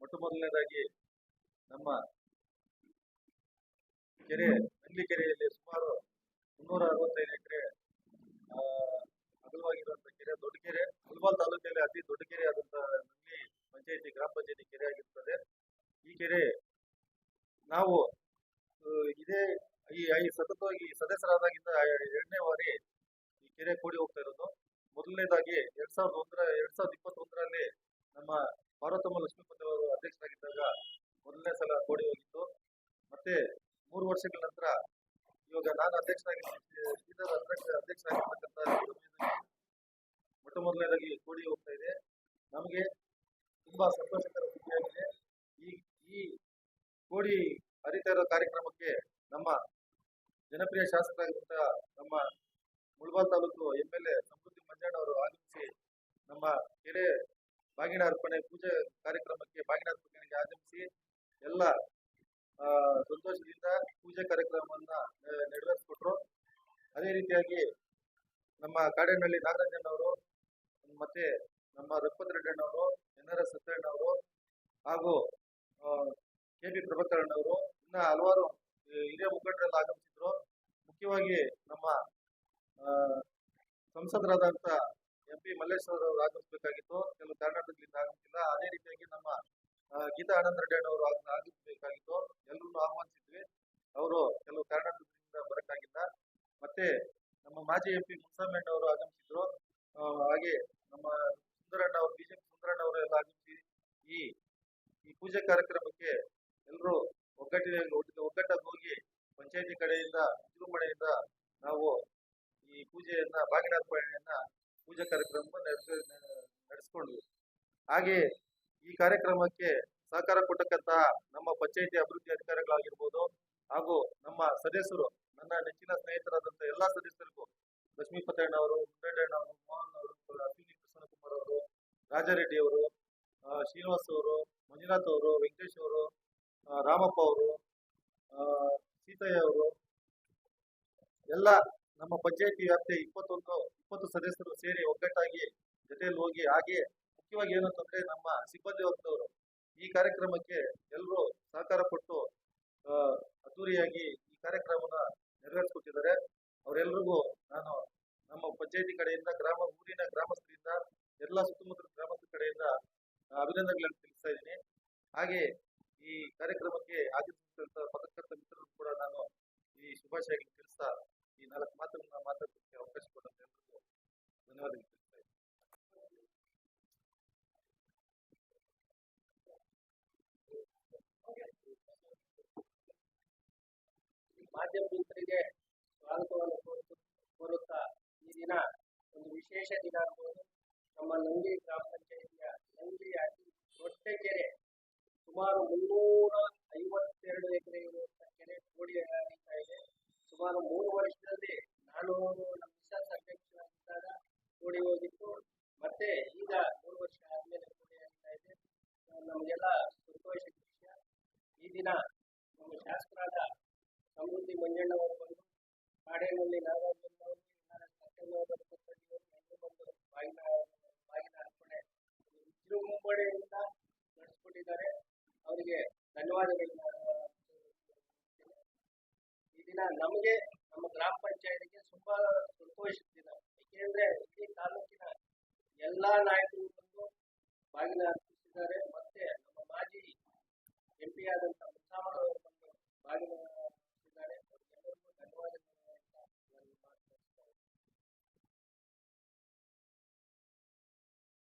ಮೊಟ್ಟ ಮೊದಲನೇದಾಗಿ ನಮ್ಮ ಕೆರೆ ಹಳ್ಳಿ ಕೆರೆಯಲ್ಲಿ ಸುಮಾರು ಮುನ್ನೂರ ಅರವತ್ತೈದು ಎಕರೆ ಗ್ರಾಮ ಪಂಚಾಯತಿ ಕೆರೆ ಆಗಿರ್ತದೆ. ಈ ಕೆರೆ ನಾವು ಇದೇ ಈ ಸತತವಾಗಿ ಸದಸ್ಯರಾದಾಗಿಂದ ಎರಡನೇ ಬಾರಿ ಈ ಕೆರೆ ಕೂಡಿ ಹೋಗ್ತಾ ಇರೋದು. ಮೊದಲನೇದಾಗಿ ಎರಡ್ ಸಾವಿರದ ಒಂದರ, ಎರಡ್ ಸಾವಿರದ ಇಪ್ಪತ್ತೊಂದರಲ್ಲಿ ನಮ್ಮ ಪಾರ್ವತಮ್ಮ ಲಕ್ಷ್ಮೀಪತಿ ಅವರು ಅಧ್ಯಕ್ಷರಾಗಿದ್ದಾಗ ಮೊದಲನೇ ಸಲ ಕೋಡಿ ಹೋಗಿತ್ತು. ಮತ್ತೆ ಮೂರು ವರ್ಷಗಳ ನಂತರ ಇವಾಗ ನಾನು ಅಧ್ಯಕ್ಷರಾಗಿ ಶ್ರೀಧರ್ ಅಧ್ಯಕ್ಷ, ಅಧ್ಯಕ್ಷರಾಗಿರ್ತಕ್ಕಂಥ ಮೊಟ್ಟ ಮೊದಲನೇದಾಗಿ ಕೋಡಿ ಹೋಗ್ತಾ ಇದೆ. ನಮಗೆ ತುಂಬಾ ಸಂತೋಷಕರ ಸುದ್ದಿಯಾಗಿದೆ ಈ ಈ ಕೋಡಿ ಹರಿತಾ ಕಾರ್ಯಕ್ರಮಕ್ಕೆ ನಮ್ಮ ಜನಪ್ರಿಯ ಶಾಸಕರಾಗಿರುವಂತಹ ನಮ್ಮ Mulbagal taluk M L A Samruddhi Manjanna ಅವರು ಆಗಮಿಸಿ ನಮ್ಮ ಕೆರೆ ಬಾಗಿನ ಅರ್ಪಣೆ ಪೂಜೆ ಕಾರ್ಯಕ್ರಮಕ್ಕೆ ಬಾಗಿನ ಅರ್ಪಣೆಗೆ ಆಗಮಿಸಿ ಎಲ್ಲ ಸಂತೋಷದಿಂದ ಪೂಜೆ ಕಾರ್ಯಕ್ರಮವನ್ನ ನೆರವೇರಿಸಿಕೊಟ್ರು. ಅದೇ ರೀತಿಯಾಗಿ ನಮ್ಮ ಕಾಡೇನಹಳ್ಳಿ ನಾಗರಾಜನ್ ಅವರು ಮತ್ತೆ ನಮ್ಮ ರಘುಪತಿ ರೆಡ್ಡಿ ಅವರು ಎನ್ ಆರ್ ಎಸ್ ಸತ್ಯಣ್ಣ ಅವರು ಹಾಗೂ ಕೆ ಪಿ ಪ್ರಭಾಕರಣ್ಣ ಅವರು ಇನ್ನ ಹಲವಾರು ಹಿರಿಯ ಮುಖಂಡರೆಲ್ಲ ಆಗಮಿಸಿದ್ರು. ಮುಖ್ಯವಾಗಿ ನಮ್ಮ ಸಂಸದರಾದಂತ ಎಂ ಪಿ ಮಲ್ಲೇಶ್ವರ ಅವರು ಆಗಮಿಸಬೇಕಾಗಿತ್ತು. ಕೆಲವು ಕಾರಣಗಳಿಂದ ಆಗಮಿಸಿಲ್ಲ. ಅದೇ ರೀತಿಯಾಗಿ ನಮ್ಮ ಗೀತಾ ಆನಂದ ರೆಡ್ಡಿ ಅವರು ಆಗ- ಆಗಮಿಸಬೇಕಾಗಿತ್ತು. ಎಲ್ಲರನ್ನು ಆಹ್ವಾನಿಸಿದ್ವಿ. ಅವರು ಕೆಲವು ಕರ್ನಾಟಕದಿಂದ ಬರಕ್ಕಾಗಿಲ್ಲ. ಮತ್ತೆ ನಮ್ಮ ಮಾಜಿ ಎಂ ಪಿ ಮುನ್ಸಾಮಣ್ಣ ಅವರು ಆಗಮಿಸಿದ್ರು. ಹಾಗೆ ನಮ್ಮ ಸುಂದರಣ್ಣ ಅವರು ಬಿಜೆಪಿ ಸುಂದರಣ್ಣ ಅವರು ಎಲ್ಲ ಆಗಮಿಸಿ ಈ ಈ ಪೂಜೆ ಕಾರ್ಯಕ್ರಮಕ್ಕೆ ಎಲ್ಲರೂ ಒಗ್ಗಟ್ಟಿನ ಒಗ್ಗಟ್ಟಾಗಿ ಹೋಗಿ ಪಂಚಾಯತಿ ಕಡೆಯಿಂದ ವಿಜೃಂಭಣೆಯಿಂದ ನಾವು ಈ ಪೂಜೆಯನ್ನ ಬಾಗಿನಾರ್ಪಣೆಯನ್ನ ಪೂಜಾ ಕಾರ್ಯಕ್ರಮ ನಡೆಸ್ಕೊಂಡ್ವಿ. ಹಾಗೆ ಈ ಕಾರ್ಯಕ್ರಮಕ್ಕೆ ಸಹಕಾರ ಕೊಟ್ಟಕ್ಕಂತಹ ನಮ್ಮ ಪಂಚಾಯತಿ ಅಭಿವೃದ್ಧಿ ಅಧಿಕಾರಿಗಳಾಗಿರ್ಬೋದು ಹಾಗೂ ನಮ್ಮ ಸದಸ್ಯರು, ನನ್ನ ನೆಚ್ಚಿನ ಸ್ನೇಹಿತರಾದಂಥ ಎಲ್ಲಾ ಸದಸ್ಯರಿಗೂ, ಲಕ್ಷ್ಮೀ ಪತಯಣ್ಣ ಅವರು ಅವರು, ಮೋಹನ್ ಅವರು, ಅಶ್ವಿನಿ ಕೃಷ್ಣಕುಮಾರ್ ಅವರು, ರಾಜಾರೆಡ್ಡಿ ಅವರು ಶ್ರೀನಿವಾಸ್ ಅವರು ಮಂಜುನಾಥ್ ಅವರು, ವೆಂಕಟೇಶ್ ಅವರು ರಾಮಪ್ಪ ಅವರು ಸೀತಯ್ಯ ಅವರು, ಎಲ್ಲ ನಮ್ಮ ಪಂಚಾಯತಿ ವ್ಯಾಪ್ತಿಯ ಇಪ್ಪತ್ತೊಂದು, ಇಪ್ಪತ್ತು ಸದಸ್ಯರು ಸೇರಿ ಒಗ್ಗಟ್ಟಾಗಿ ಜೊತೆಯಲ್ಲಿ ಹೋಗಿ ಹಾಗೆ ಮುಖ್ಯವಾಗಿ ಏನು ಅಂತಂದ್ರೆ ನಮ್ಮ ಸಿಬ್ಬಂದಿ ವರ್ಗದವರು ಈ ಕಾರ್ಯಕ್ರಮಕ್ಕೆ ಎಲ್ಲರೂ ಸಹಕಾರ ಕೊಟ್ಟು ಅದ್ದೂರಿಯಾಗಿ ಈ ಕಾರ್ಯಕ್ರಮನ ನೆರವೇರಿಸಿಕೊಟ್ಟಿದ್ದಾರೆ. ಅವರೆಲ್ಲರಿಗೂ ನಾನು ನಮ್ಮ ಪಂಚಾಯತಿ ಕಡೆಯಿಂದ, ಗ್ರಾಮ, ಊರಿನ ಗ್ರಾಮಸ್ಥರಿಂದ, ಎಲ್ಲ ಸುತ್ತಮುತ್ತಲ ಗ್ರಾಮಸ್ಥರ ಕಡೆಯಿಂದ ಅಭಿನಂದನೆಗಳನ್ನು ತಿಳಿಸ್ತಾ ಇದ್ದೀನಿ. ಹಾಗೆ ಈ ಕಾರ್ಯಕ್ರಮಕ್ಕೆ ಆಗಮಿಸಿದಂತಹ ಪತ್ರಕರ್ತ ಮಿತ್ರರು ಕೂಡ ನಾನು ಈ ಶುಭಾಶಯಗಳನ್ನು ತಿಳಿಸ್ತಾ ಈ ನಾಲ್ಕು ಮಾತುಗಳನ್ನ ಮಾತಾಡೋದಕ್ಕೆ ಅವಕಾಶ ಕೊಟ್ಟಂತ ಎಲ್ಲರಿಗೂ ಧನ್ಯವಾದಗಳು ತಿಳಿಸ್ತಾ ಇದ್ದೀನಿ. ಮಾಧ್ಯಮ ಮಿತ್ರರಿಗೆ ಸ್ವಾಗತವನ್ನು ಕೋರುತ್ತ ಈ ದಿನ ಒಂದು ವಿಶೇಷ ದಿನ ನಮ್ಮ ನಂದಿ ಗ್ರಾಮ ಪಂಚಾಯಿತಿಯ ನಂದಿ ಅತಿ ದೊಡ್ಡ ಕೆರೆ ಮುನ್ನೂರ ಐವತ್ತೆರಡು ಎಕರೆ ಇರುವಂತಹ ಕೆರೆ ಕೋಡಿ ಹರಿತಾ ಇದೆ. ಸುಮಾರು ಮೂರು ವರ್ಷದಲ್ಲಿ ನಾನು ನಮ್ಮ ವಿಶ್ವಾಸ ಅಧ್ಯಕ್ಷರಾಗಿದ್ದಾಗ ಕೋಡಿ ಹೋಗಿತ್ತು. ಮತ್ತೆ ಈಗ ಮೂರು ವರ್ಷ ಆದಮೇಲೆ ಕೋಡಿ ಹರಿತಾ ಇದೆ. ನಮಗೆಲ್ಲ ಸಂತೋಷ ವಿಷಯ. ಈ ದಿನ ನಮ್ಮ ಶಾಸಕರಾದ ಸಮೃದ್ಧಿ ಮಂಜಣ್ಣವರು ಬಂದು ಕಾಡೇನಲ್ಲಿ ನಾಗರಾಜನವರು ಸತ್ಯನವರು ಎಲ್ಲರೂ ಬಂದು ಬಾಗಿನ ಬಾಗಿನ ಅರ್ಪಣೆ ವಿಜೃಂಭಣೆಯಿಂದ ನಡೆಸ್ಕೊಟ್ಟಿದ್ದಾರೆ ಅವರಿಗೆ ಧನ್ಯವಾದಗಳನ್ನ ನಮಗೆ ನಮ್ಮ ಗ್ರಾಮ ಪಂಚಾಯತಿಗೆ ತುಂಬಾ ಸಂತೋಷ ದಿನ ಏಕೆಂದ್ರೆ ಇಡೀ ತಾಲೂಕಿನ ಎಲ್ಲಾ ನಾಯಕರು